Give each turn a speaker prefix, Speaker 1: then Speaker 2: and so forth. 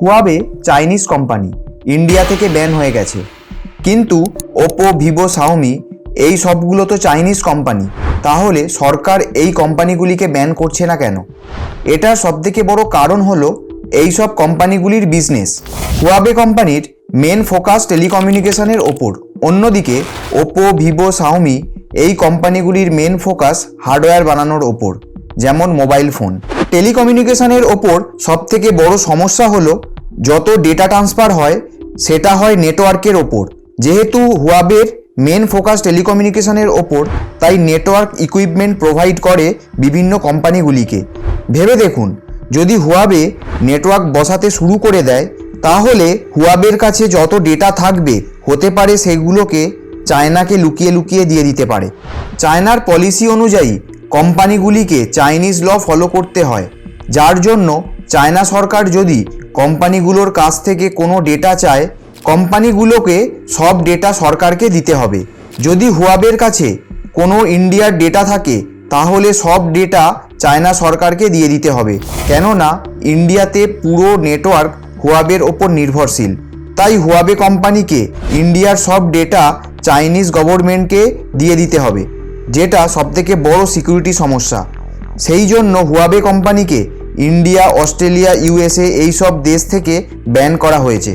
Speaker 1: হুয়াবে Chinese company India থেকে ban হয়ে গেছে। কিন্তু ওপো ভিভো শাওমি এই সবগুলো তো চাইনিজ কোম্পানি তাহলে সরকার এই কোম্পানিগুলিকে ব্যান করছে না কেন? এটার সবথেকে বড় কারণ হলো এই সব কোম্পানিগুলির বিজনেস হুয়াবে কোম্পানির মেন ফোকাস টেলিকমিউনিকেশনের ওপর। অন্যদিকে ওপো ভিভো শাওমি এই কোম্পানিগুলির মেন ফোকাস হার্ডওয়্যার বানানোর ওপর, যেমন মোবাইল ফোন টেলিকমিউনিকেশনের ওপর সবথেকে বড় সমস্যা হলো, যত ডেটা ট্রান্সফার হয়, সেটা হয় নেটওয়ার্কের ওপর। যেহেতু হুয়াবের মেন ফোকাস টেলিকমিউনিকেশনের ওপর, তাই নেটওয়ার্ক ইকুইপমেন্ট প্রোভাইড করে বিভিন্ন কোম্পানিগুলিকে। ভেবে দেখুন, যদি হুয়াবে নেটওয়ার্ক বসাতে শুরু করে দেয়, তাহলে হুয়াবের কাছে যত ডেটা থাকবে, হতে পারে সেগুলোকে চায়নাকে লুকিয়ে লুকিয়ে দিয়ে দিতে পারে। চায়নার পলিসি অনুযায়ী কোম্পানিগুলিকে চাইনিজ ল ফলো করতে হয়, যার জন্য চায়না সরকার যদি কোম্পানিগুলোর কাছ থেকে কোনো ডেটা চায়, কোম্পানিগুলোকে সব ডেটা সরকারকে দিতে হবে। যদি হুয়াবের কাছে কোনো ইন্ডিয়ার ডেটা থাকে, তাহলে সব ডেটা চায়না সরকারকে দিয়ে দিতে হবে। কেননা, ইন্ডিয়াতে পুরো নেটওয়ার্ক হুয়াবের ওপর নির্ভরশীল। তাই হুয়াবে কোম্পানিকে ইন্ডিয়ার সব ডেটা চাইনিজ গভর্নমেন্টকে দিয়ে দিতে হবে। যেটা সবথেকে বড় সিকিউরিটি সমস্যা। সেই জন্য হুয়াবে কোম্পানিকে ইন্ডিয়া, অস্ট্রেলিয়া, ইউএসএ এই সব দেশ থেকে ব্যান করা হয়েছে।